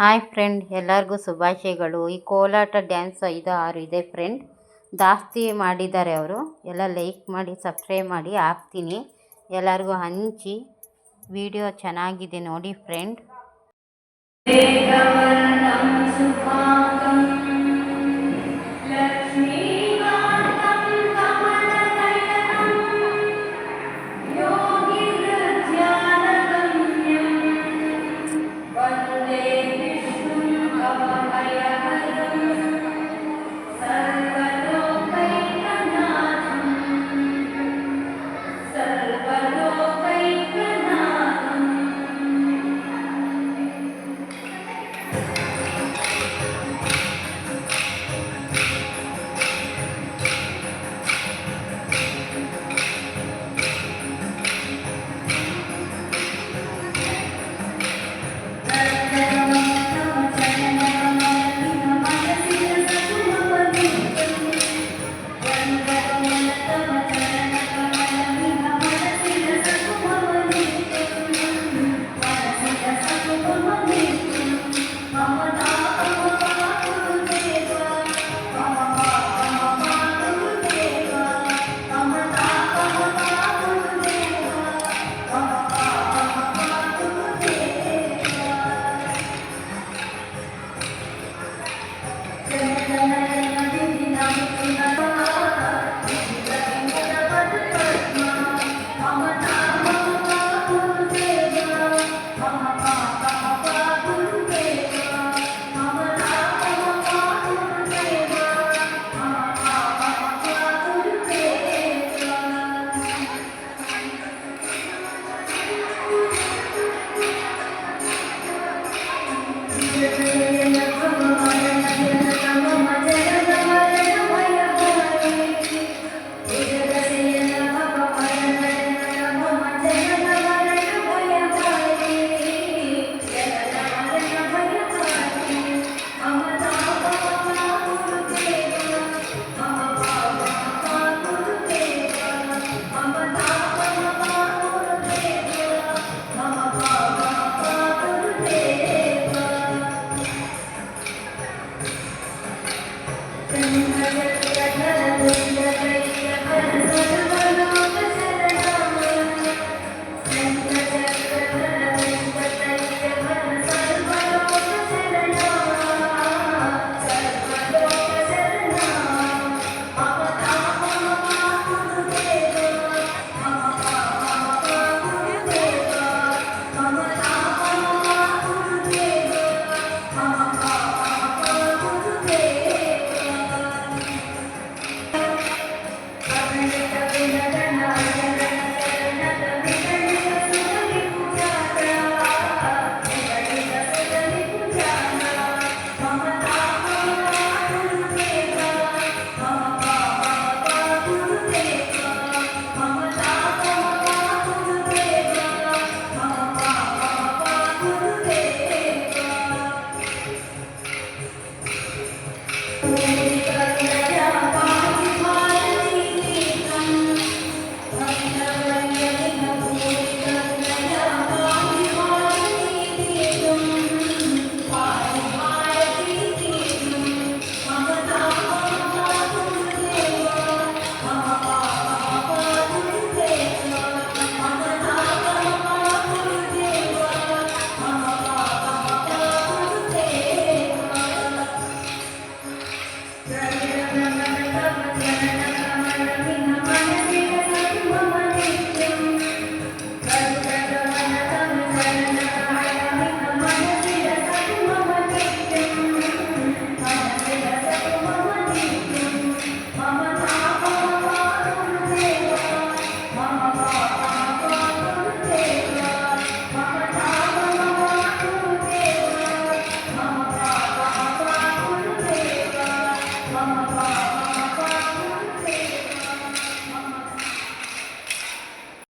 Hi friend, ಎಲ್ಲರಿಗೂ ಶುಭಾಶಯಗಳು. ಈ ಕೋಲಾಟ ಡ್ಯಾನ್ಸ್ ಐದು ಆರು ಇದೆ ಫ್ರೆಂಡ್. ಜಾಸ್ತಿ ಮಾಡಿದ್ದಾರೆ ಅವರು. ಎಲ್ಲ ಲೈಕ್ ಮಾಡಿ, ಸಬ್ಸ್ಕ್ರೈಬ್ ಮಾಡಿ ಹಾಕ್ತೀನಿ. ಎಲ್ಲರಿಗೂ ಹಂಚಿ. ವಿಡಿಯೋ ಚೆನ್ನಾಗಿದೆ ನೋಡಿ ಫ್ರೆಂಡ್.